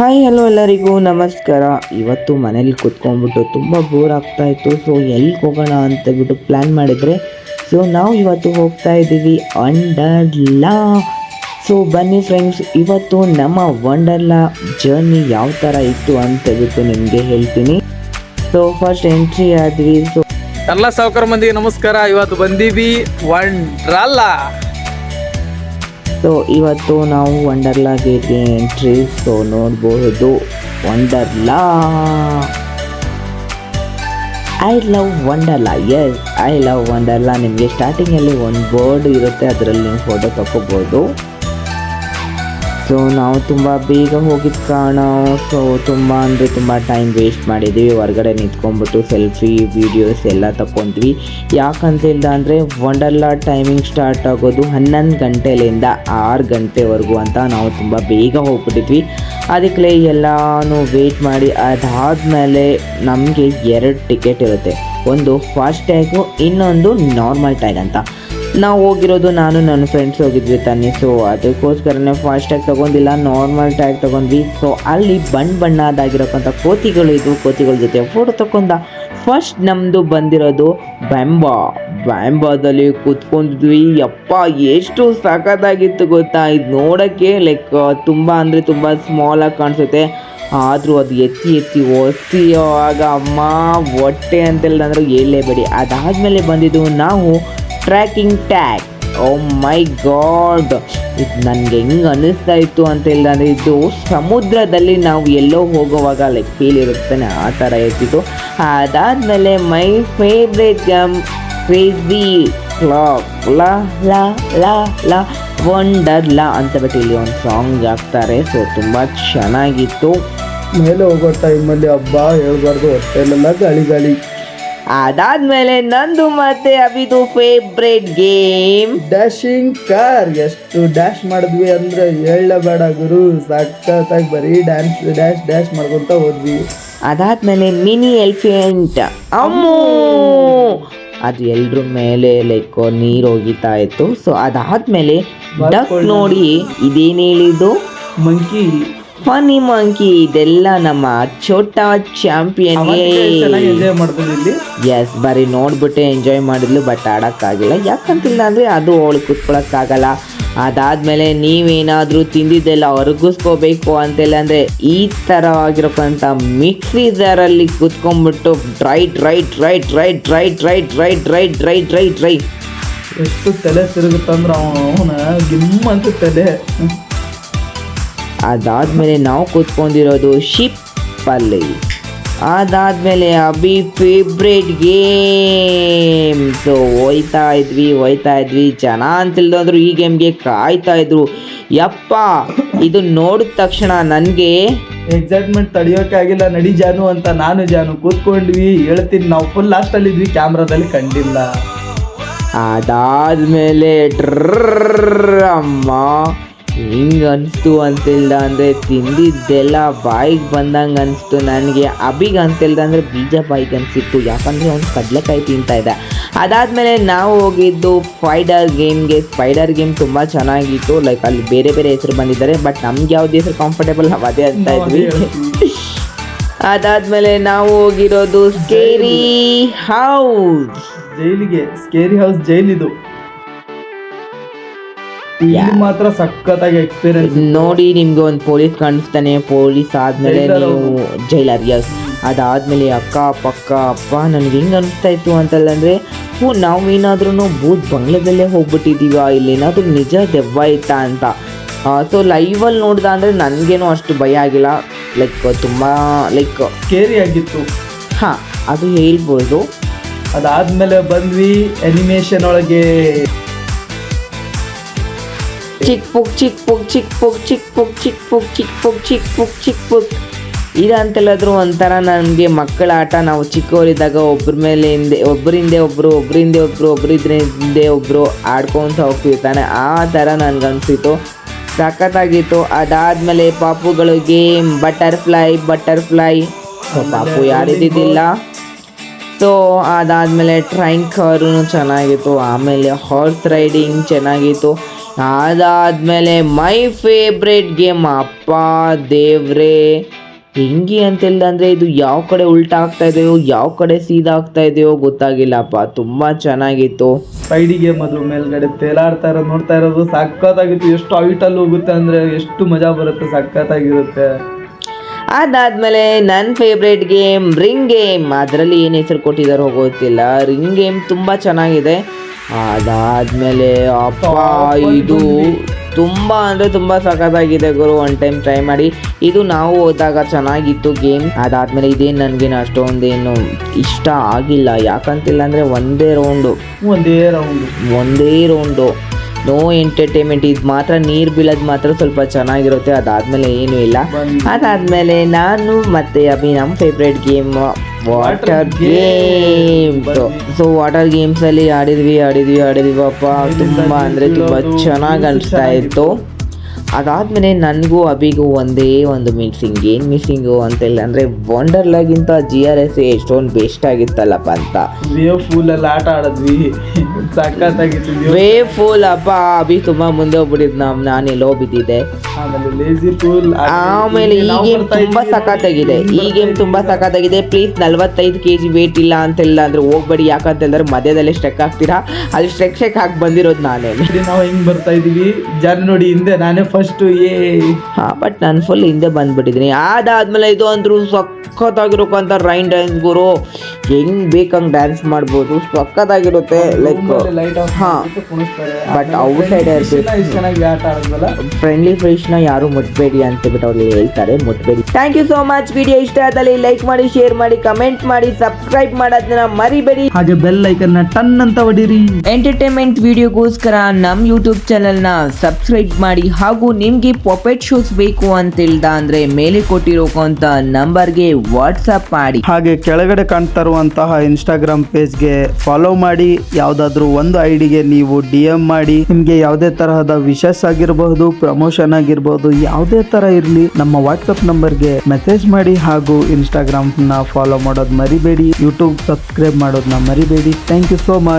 Hi hello ಎಲ್ಲರಿಗೂ, ನಮಸ್ಕಾರ. ಇವತ್ತು ಮನೇಲಿ ಕುತ್ಕೊಂಡ್ಬಿಟ್ಟು ತುಂಬ ಬೋರ್ ಆಗ್ತಾ ಇತ್ತು. ಸೊ ಎಲ್ಲಿಗೆ ಹೋಗೋಣ ಅಂತ ಬಿಟ್ಟು ಪ್ಲ್ಯಾನ್ ಮಾಡಿದರೆ ಸೊ ನಾವು ಇವತ್ತು ಹೋಗ್ತಾ ಇದ್ದೀವಿ ವಂಡರ್ಲಾ ಸೊ ಬನ್ನಿ ಫ್ರೆಂಡ್ಸ್ ಇವತ್ತು ನಮ್ಮ ವಂಡರ್ಲಾ ಜರ್ನಿ ಯಾವ ಥರ ಇತ್ತು ಅಂತ ಬಿಟ್ಟು ನಿಮಗೆ ಹೇಳ್ತೀನಿ. ಸೊ ಫಸ್ಟ್ ಎಂಟ್ರಿ ಆದ್ವಿ. ಸೊ ಎಲ್ಲ ಸಾವುಕಾರ ಮಂದಿಗೆ ನಮಸ್ಕಾರ. ಇವತ್ತು ಬಂದೀವಿ ವಂಡ್ರಲ್ಲ ಸೊ ಇವತ್ತು ನಾವು ವಂಡರ್ಲಾಗೆ ಎಂಟ್ರಿ ಸೊ ನೋಡಬಹುದು Wonderla I love Wonderla yes I love Wonderla ನಿಮಗೆ ಸ್ಟಾರ್ಟಿಂಗಲ್ಲಿ ಒಂದು ಬೋರ್ಡ್ ಇರುತ್ತೆ, ಅದರಲ್ಲಿ ನೀವು ಫೋಟೋ ತಗೋಬೋದು ಸೊ ನಾವು ತುಂಬ ಬೇಗ ಹೋಗಿದ್ದ ಕಾರಣ ಸೊ ತುಂಬ ಅಂದರೆ ತುಂಬ ಟೈಮ್ ವೇಸ್ಟ್ ಮಾಡಿದ್ವಿ. ಹೊರಗಡೆ ನಿಂತ್ಕೊಂಡ್ಬಿಟ್ಟು ಸೆಲ್ಫಿ ವೀಡಿಯೋಸ್ ಎಲ್ಲ ತಗೊಂಡ್ವಿ ಯಾಕಂತ ಇಲ್ಲ ಅಂದರೆ ವಂಡರ್ಲಾ ಟೈಮಿಂಗ್ ಸ್ಟಾರ್ಟ್ ಆಗೋದು ಹನ್ನೊಂದು ಗಂಟೆಲಿಂದ ಆರು ಗಂಟೆವರೆಗೂ ಅಂತ ನಾವು ತುಂಬ ಬೇಗ ಹೋಗ್ಬಿಟ್ಟಿದ್ವಿ. ಅದಕ್ಕೆ ಎಲ್ಲನೂ ವೇಟ್ ಮಾಡಿ, ಅದಾದಮೇಲೆ ನಮಗೆ ಎರಡು ಟಿಕೆಟ್ ಇರುತ್ತೆ. ಒಂದು ಫಾಸ್ಟ್ ಟ್ಯಾಗು ಇನ್ನೊಂದು ನಾರ್ಮಲ್ ಟ್ಯಾಗ್ ಅಂತ. ನಾವು ಹೋಗಿರೋದು ನಾನು, ನನ್ನ ಫ್ರೆಂಡ್ಸ್ ಹೋಗಿದ್ವಿ ತನ್ನಿ. ಸೊ ಅದಕ್ಕೋಸ್ಕರನೇ ಫಾಸ್ಟ್ ಟ್ಯಾಗ್ ತೊಗೊಂಡಿಲ್ಲ ನಾರ್ಮಲ್ ಟ್ಯಾಗ್ ತೊಗೊಂಡ್ವಿ. ಸೊ ಅಲ್ಲಿ ಬಣ್ಣ ಬಣ್ಣದಾಗಿರೋಕ್ಕಂಥ ಕೋತಿಗಳು ಇದ್ವು. ಕೋತಿಗಳ ಜೊತೆ ಫೋಟೋ ತಗೊಂಡ ಫಸ್ಟ್ ನಮ್ಮದು ಬಂದಿರೋದು ಬ್ಯಾಂಬಾ ಬ್ಯಾಂಬಾದಲ್ಲಿ ಕೂತ್ಕೊಂಡಿದ್ವಿ ಯಪ್ಪ, ಎಷ್ಟು ಸಖತ್ತಾಗಿತ್ತು ಗೊತ್ತಾ? ಇದು ನೋಡೋಕ್ಕೆ ಲೈಕ್ ತುಂಬ ಅಂದರೆ ತುಂಬ ಸ್ಮಾಲಾಗಿ ಕಾಣಿಸುತ್ತೆ. ಆದರೂ ಅದು ಎತ್ತಿ ಎತ್ತಿ ಒತ್ತಿಯುವಾಗ ಅಮ್ಮ, ಹೊಟ್ಟೆ ಅಂತೆಲ್ಲ ಅಂದ್ರೆ ಹೇಳಲೇಬೇಡಿ. ಅದಾದಮೇಲೆ ಬಂದಿದ್ದು ನಾವು tracking tag oh my god ಇದು ನನಗೆ ಹೆಂಗೆ ಅನ್ನಿಸ್ತಾ ಇತ್ತು ಅಂತ ಹೇಳಿದ್ರೆ ಇದು ಸಮುದ್ರದಲ್ಲಿ ನಾವು ಎಲ್ಲೋ ಹೋಗುವಾಗ ಲೈಕ್ ಫೀಲ್ ಇರುತ್ತಾನೆ ಆ ಥರ ಇರ್ತಿತ್ತು. ಅದಾದಮೇಲೆ my favourite game crazy clock la la la la Wonderla ಅಂತ ಬಿಟ್ಟು ಇಲ್ಲಿ ಒಂದು ಸಾಂಗ್ ಹಾಕ್ತಾರೆ. ಸೊ ತುಂಬ ಚೆನ್ನಾಗಿತ್ತು. ಮೇಲೆ ಹೋಗೋ ಟೈಮಲ್ಲಿ ಹಬ್ಬ ಹೇಳ್ಬಾರ್ದು ಹೊಟ್ಟೆಲೆಲ್ಲ ಗಾಳಿ ಗಾಳಿ. ಅದಾದ್ಮೇಲೆ ನಂದು ಮತ್ತೆ ಅಭಿದು ಫೇವ್ರೇಟ್ ಗೇಮ್ ಡ್ಯಾಶಿಂಗ್ ಕಾರ್ ಎಷ್ಟು ಡ್ಯಾಶ್ ಮಾಡಿದ್ವಿ ಅಂದ್ರೆ ಹೇಳಬೇಡ ಗುರು ಸಖತ್ತಾಗಿ ಬರೀ ಡ್ಯಾನ್ಸ್ ಡ್ಯಾಶ್ ಡ್ಯಾಶ್ ಮಾಡ್ಕೊಂತ ಹೋದ್ವಿ. ಅದಾದ್ಮೇಲೆ ಮಿನಿ ಎಲಿಫೆಂಟ್ ಅಮ್ಮು! ಅದು ಎಲ್ರ ಮೇಲೆ ಲೈಕ್ ನೀರು ಹೋಗಿತಾ ಇತ್ತು. ಸೊ ಅದಾದ್ಮೇಲೆ ಡಕ್ ನೋಡಿ ಇದೇನು ಹೇಳಿದ್ದು? ಮಂಕಿ ಫನಿ ಮಂಕಿ ಇದೆಲ್ಲ ನಮ್ಮ ಛೋಟಾ ಚಾಂಪಿಯನ್ ಎಂಜಾಯ್ ಮಾಡ್ಬೋದು ಇಲ್ಲಿ ಎಸ್ ಬರೀ ನೋಡ್ಬಿಟ್ಟೆ ಎಂಜಾಯ್ ಮಾಡಿದ್ಲು ಬಟ್ ಆಡೋಕ್ಕಾಗಿಲ್ಲ ಯಾಕಂತಿಲ್ಲ ಅಂದರೆ ಅದು ಅವಳು ಕುತ್ಕೊಳ್ಳೋಕ್ಕಾಗಲ್ಲ ಅದಾದ್ಮೇಲೆ ನೀವೇನಾದರೂ ತಿಂದಿದ್ದೆಲ್ಲ ಹೊರಗಿಸ್ಕೋಬೇಕು ಅಂತೆಲ್ಲ ಅಂದರೆ ಈ ಥರವಾಗಿರೋಕ್ಕಂಥ ಮಿಕ್ಸಿ ಜಾರಲ್ಲಿ ಕುತ್ಕೊಂಡ್ಬಿಟ್ಟು right right right right right right right right right right right ಎಷ್ಟು ತಲೆ ತಿರುಗುತ್ತಂದ್ರೆ ಅವನ ಗಿಮ್ ಅಂತ ತಲೆ ಅದಾದಮೇಲೆ ನಾವು ಕೂತ್ಕೊಂಡಿರೋದು ಶಿಪ್ಪಲ್ಲಿ ಅದಾದಮೇಲೆ ಅಬಿ ಫೇವ್ರೇಟ್ ಗೇಮ್ ಸೊ ಹೋಯ್ತಾ ಇದ್ವಿ ಹೋಯ್ತಾ ಇದ್ವಿ. ಜನ ಅಂತಿಲ್ದಂದ್ರು ಈ ಗೇಮ್ಗೆ ಕಾಯ್ತಾ ಇದ್ರು. ಯಪ್ಪ ಇದು ನೋಡಿದ ತಕ್ಷಣ ನನಗೆ ಎಕ್ಸೈಟ್ಮೆಂಟ್ ತಡಿಯೋಕೆ ಆಗಿಲ್ಲ. ನಡಿ ಜಾನು ಅಂತ ನಾನು ಜಾನು ಕೂತ್ಕೊಂಡ್ವಿ. ಹೇಳ್ತೀನಿ ನಾವು ಫುಲ್ ಲಾಸ್ಟಲ್ಲಿ ಇದ್ವಿ. ಕ್ಯಾಮ್ರಾದಲ್ಲಿ ಕಂಡಿಲ್ಲ. ಅದಾದ್ಮೇಲೆ ಮೇಲೆ ಅಮ್ಮ ಹಿಂಗೆ ಅನಿಸ್ತು ಅಂತಿಲ್ದ ಅಂದರೆ ತಿಂದಿದ್ದೆಲ್ಲ ಬಾಯಿಗೆ ಬಂದಂಗೆ ಅನಿಸ್ತು. ನನಗೆ ಅಬಿಗೆ ಅಂತಿಲ್ದ ಅಂದರೆ ಬೀಜ ಬಾಯಿಗೆ ಅನಿಸಿತ್ತು. ಯಾಕಂದರೆ ಅವ್ನು ಕಡಲೆಕಾಯಿ ತಿಂತಾ ಇದ್ದ. ಅದಾದಮೇಲೆ ನಾವು ಹೋಗಿದ್ದು ಸ್ಪೈಡರ್ ಗೇಮ್ಗೆ ಸ್ಪೈಡರ್ ಗೇಮ್ ತುಂಬ ಚೆನ್ನಾಗಿತ್ತು. ಲೈಕ್ ಅಲ್ಲಿ ಬೇರೆ ಬೇರೆ ಹೆಸರು ಬಂದಿದ್ದಾರೆ. ಬಟ್ ನಮ್ಗೆ ಯಾವ್ದು ಹೆಸರು ಕಂಫರ್ಟೇಬಲ್ ನಾವು ಅದೇ ಅಂತ ಇದ್ವಿ. ಅದಾದಮೇಲೆ ನಾವು ಹೋಗಿರೋದು ಸ್ಕೇರಿ ಹೌಸ್ ಜೈಲಿಗೆ. ಸ್ಕೇರಿ ಹೌಸ್ ಜೈಲಿದು. ಇಲ್ಲಿ ಮಾತ್ರ ಸಖತ್ತಾಗಿ ಎಕ್ಸ್ಪೀರಿಯನ್ಸ್ ನೋಡಿ ನಿಮ್ಗೆ ಒಂದು ಪೊಲೀಸ್ ಕಾಣಿಸ್ತಾನೆ ಪೊಲೀಸ್ ಆದ್ಮೇಲೆ ನೀವು ಜೈಲರ್ ಎಸ್ ಅದಾದ್ಮೇಲೆ ಅಕ್ಕ ಪಕ್ಕ ಅಪ್ಪ ನನಗೆ ಹೆಂಗೆ ಅನಿಸ್ತಾ ಇತ್ತು ಅಂತಂದ್ರೆ ಹ್ಞೂ ನಾವೇನಾದ್ರೂ ಭೂತ್ ಬಂಗ್ಲಾದಲ್ಲೇ ಹೋಗ್ಬಿಟ್ಟಿದ್ದೀವ ಇಲ್ಲಿ ಏನಾದರೂ ನಿಜ ದೆವ್ವ ಇತ್ತಾ ಅಂತ. ಸೊ ಲೈವಲ್ಲಿ ನೋಡ್ದ ಅಂದರೆ ನನಗೇನು ಅಷ್ಟು ಭಯ ಆಗಿಲ್ಲ. ಲೈಕ್ ತುಂಬ ಲೈಕ್ ಕೇರಿ ಆಗಿತ್ತು. ಹಾಂ ಅದು ಹೇಳ್ಬೋದು. ಅದಾದ್ಮೇಲೆ ಬಂದ್ವಿ ಅನಿಮೇಷನ್ ಒಳಗೆ. ಚಿಕ್ ಪುಕ್ ಚಿಕ್ ಪುಕ್ ಚಿಕ್ ಪುಕ್ ಚಿಕ್ ಪುಕ್ ಚಿಕ್ ಪುಕ್ ಚಿಕ್ ಪುಕ್ ಚಿಕ್ ಪುಕ್ ಚಿಕ್ ಪುಕ್ ಇದಂತೆಲ್ಲಾದರೂ ಒಂಥರ ನನಗೆ ಮಕ್ಕಳ ಆಟ ನಾವು ಚಿಕ್ಕವರಿದ್ದಾಗ ಒಬ್ಬರ ಮೇಲೆ ಹಿಂದೆ ಒಬ್ಬರಿಂದ ಒಬ್ಬರು ಒಬ್ಬರಿಂದ ಒಬ್ಬರು ಒಬ್ಬರಿದ್ರೆ ಹಿಂದೆ ಒಬ್ಬರು ಆಡ್ಕೊತ ಹೋಗ್ತಿರ್ತಾನೆ. ತಾನೆ ಆ ಥರ ನನಗನ್ಸಿತ್ತು ಸಖತ್ತಾಗಿತ್ತು. ಅದಾದಮೇಲೆ ಪಾಪುಗಳು ಗೇಮ್ ಬಟರ್ಫ್ಲೈ ಬಟರ್ಫ್ಲೈ. ಪಾಪು ಯಾರಿದ್ದಿದ್ದಿಲ್ಲ ಸೊ ಅದಾದಮೇಲೆ ಟ್ರೈನ್ ಕಾರು ಚೆನ್ನಾಗಿತ್ತು. ಆಮೇಲೆ ಹಾರ್ಸ್ ರೈಡಿಂಗ್ ಚೆನ್ನಾಗಿತ್ತು. ಅದಾದ್ಮೇಲೆ ಮೈ ಫೇವ್ರೇಟ್ ಗೇಮ್ ಅಪ್ಪ ದೇವ್ರೆ. ಹೆಂಗಿ ಅಂತಿಲ್ಲ ಅಂದರೆ ಇದು ಯಾವ ಕಡೆ ಉಲ್ಟಾ ಆಗ್ತಾ ಇದೆಯೋ ಯಾವ ಕಡೆ ಸೀದಾ ಆಗ್ತಾ ಇದೆಯೋ ಗೊತ್ತಾಗಿಲ್ಲಪ್ಪ. ತುಂಬಾ ಚೆನ್ನಾಗಿತ್ತು. ಸೈಡಿಗೆ ಮೊದಲು ಮೇಲ್ಗಡೆ ತೇಲಾಡ್ತಾ ಇರೋದು ನೋಡ್ತಾ ಇರೋದು ಸಖತ್ತಾಗಿತ್ತು. ಎಷ್ಟು ಹೈಟಲ್ಲಿ ಹೋಗುತ್ತೆ ಅಂದ್ರೆ ಎಷ್ಟು ಮಜಾ ಬರುತ್ತೆ ಸಖತ್ತಾಗಿರುತ್ತೆ. ಅದಾದ್ಮೇಲೆ ನನ್ನ ಫೇವ್ರೇಟ್ ಗೇಮ್ ರಿಂಗ್ ಗೇಮ್. ಅದರಲ್ಲಿ ಏನು ಹೆಸರು ಕೊಟ್ಟಿದ್ದಾರೋ ಗೊತ್ತಿಲ್ಲ. ರಿಂಗ್ ಗೇಮ್ ತುಂಬ ಚೆನ್ನಾಗಿದೆ. ಅದಾದ್ಮೇಲೆ ಅಪ್ಪ ಇದು ತುಂಬ. ಅಂದರೆ ತುಂಬ ಸಖತ್ತಾಗಿದೆ ಗುರು. ಒನ್ ಟೈಮ್ ಟ್ರೈ ಮಾಡಿ. ಇದು ನಾವು ಹೋದಾಗ ಚೆನ್ನಾಗಿತ್ತು ಗೇಮ್ ಅದಾದ್ಮೇಲೆ ಇದೇನು ನನಗೇನು ಅಷ್ಟೊಂದೇನು ಇಷ್ಟ ಆಗಿಲ್ಲ. ಯಾಕಂತಿಲ್ಲ ಅಂದ್ರೆ ಒಂದೇ ರೌಂಡು ಒಂದೇ ರೌಂಡು ಒಂದೇ ರೌಂಡು ನೋ ಎಂಟರ್ಟೈನ್ಮೆಂಟ್ ಇದು ಮಾತ್ರ ನೀರು ಬೀಳೋದು ಮಾತ್ರ ಸ್ವಲ್ಪ ಚೆನ್ನಾಗಿರುತ್ತೆ ಅದಾದ್ಮೇಲೆ ಏನೂ ಇಲ್ಲ. ಅದಾದ್ಮೇಲೆ ನಾನು ಮತ್ತೆ ಅಭಿ ನಮ್ಮ favourite game water game so water games ಅಲ್ಲಿ ಆಡಿದ್ವಿ ಆಡಿದ್ವಿ ಆಡಿದ್ವಿ ಅಪ್ಪ ತುಂಬಾ ಅಂದ್ರೆ ತುಂಬಾ ಚೆನ್ನಾಗಿ ಅನಿಸ್ತಾ ಇತ್ತು. ಅದಾದ್ಮೇಲೆ ನನಗೂ ಅಭಿಗೂ ಒಂದೇ ಒಂದು ಮಿಸ್ಸಿಂಗ್ ಏನು ಮಿಸ್ಸಿಂಗು ಅಂತಿಲ್ಲ ಅಂದರೆ ವಂಡರ್ಲಾಗಿಂತ ಜಿ ಆರ್ ಎಸ್ ಎಷ್ಟೊಂದು ಬೆಸ್ಟ್ ಆಗಿತ್ತಲ್ಲಪ್ಪ ಅಂತ. ವೇವ್ ಫೂಲ್ ಅಲ್ಲಿ ಆಟ ಆಡಿದ್ವಿ. ಸಖತ್ತಾಗಿತ್ತು ವೇ ಫುಲ್ ಅಪ್ಪ ಅಭಿ ತುಂಬಾ ಮುಂದೆ ಹೋಗ್ಬಿಟ್ಟಿದ್ ನಮ್ ನಾನು ಎಲ್ಲೋ ಬಿದ್ದಿದ್ದೆ ಆಮೇಲೆ ಲೇಜಿ ಫೂಲ್ ಆಮೇಲೆ ಈ ಗೇಮ್ ತುಂಬಾ ಸಖತ್ತಾಗಿದೆ ಈ ಗೇಮ್ ತುಂಬಾ ಸಖತ್ತಾಗಿದೆ ಪ್ಲೀಸ್ ನಲ್ವತ್ತೈದು ಕೆ ಜಿ ವೇಟ್ ಇಲ್ಲ ಅಂತೆಲ್ಲ ಅಂದ್ರೆ ಹೋಗ್ಬೇಡಿ. ಯಾಕಂತ ಹೇಳಿದ್ರೆ ಮಧ್ಯದಲ್ಲಿ ಸ್ಟ್ರೆಕ್ ಆಗ್ತೀರಾ ಅಲ್ಲಿ ಸ್ಟ್ರೆಕ್ ಸ್ಟ್ರೆಕ್ ಹಾಕಿ ಬಂದಿರೋದು ನಾನೇ. ನಾವು ಹೆಂಗ್ ಬರ್ತಾ ಇದೀವಿ ಜನ ನೋಡಿ ಹಿಂದೆ ನಾನೇ ಫಸ್ಟ್ ಏ ಹಾ ಬಟ್ ನಾನು ಫುಲ್ ಹಿಂದೆ ಬಂದ್ಬಿಟ್ಟಿದ್ದೀನಿ. ಅದಾದ್ಮೇಲೆ ಇದು ಅಂದ್ರು ಸಖತ್ತಾಗಿರೋಕಂತ ರೈನ್ ಡ್ಯಾನ್ಸ್ ಗುರು. ಹೆಂಗ್ ಬೇಕಂಗ್ ಡ್ಯಾನ್ಸ್ ಮಾಡ್ಬೋದು. ಸಖತ್ತಾಗಿರುತ್ತೆ. ಲೈಕ್ ಹಾ. ಇರ್ಬೇಕು. ಇಷ್ಟು ಚೆನ್ನಾಗಿ ಆಟ ಆಡಿದ್ವಲ್ಲ ಫ್ರೆಂಡ್ಲಿ ನ ಯಾರು ಮುಟ್ಬೇಡಿ ಅಂತ ಬಿಟ್ಟು ಅವ್ರು ಹೇಳ್ತಾರೆ ಮುಟ್ಬೇಡಿ. Thank you so much video ಇಷ್ಟ ಆದಲ್ಲಿ ಲೈಕ್ ಮಾಡಿ ಶೇರ್ ಮಾಡಿ ಕಮೆಂಟ್ ಮಾಡಿ ಸಬ್ಸ್ಕ್ರೈಬ್ ಮಾಡೋದನ್ನ ಮರಿಬೇಡಿ. ಹಾಗೆ ಬೆಲ್ ಐಕನ್ನ ಟನ್ ಅಂತ ಹೊಡಿರಿ ಎಂಟರ್ಟೈನ್ಮೆಂಟ್ ವಿಡಿಯೋಗೋಸ್ಕರ ನಮ್ಮ ಯೂಟ್ಯೂಬ್ನ ಸಬ್ಸ್ಕ್ರೈಬ್ ಮಾಡಿ ಹಾಗೂ ನಿಮಗೆ ಪೊಪೆಟ್ ಶೋಸ್ ಬೇಕು ಅಂತ ಹೇಳ್ದ ಅಂದ್ರೆ ಮೇಲೆ ಕೊಟ್ಟಿರೋಕಂತ ನಂಬರ್ಗೆ ವಾಟ್ಸಪ್ ಮಾಡಿ. ಹಾಗೆ ಕೆಳಗಡೆ ಕಾಣ್ತಾ ಇರುವಂತಹ ಇನ್ಸ್ಟಾಗ್ರಾಮ್ ಪೇಜ್ಗೆ ಫಾಲೋ ಮಾಡಿ ಯಾವುದಾದ್ರೂ ಒಂದು ಐಡಿಗೆ ನೀವು ಡಿ ಎಂ ಮಾಡಿ ನಿಮಗೆ ಯಾವುದೇ ತರಹದ ವಿಶಸ್ ಆಗಿರಬಹುದು, ಪ್ರಮೋಷನ್ ಆಗಿರಬಹುದು, ಯಾವುದೇ ತರ ಇರಲಿ, ನಮ್ಮ ವಾಟ್ಸಪ್ ನಂಬರ್ಗೆ ಮೆಸೇಜ್ ಮಾಡಿ ಹಾಗೂ ಇನ್ಸ್ಟಾಗ್ರಾಮ್ನ ಫಾಲೋ ಮಾಡೋದು ಮರಿಬೇಡಿ ಯೂಟ್ಯೂಬ್ ಸಬ್ಸ್ಕ್ರೈಬ್ ಮಾಡೋದನ್ನ ಮರಿಬೇಡಿ. Thank you so much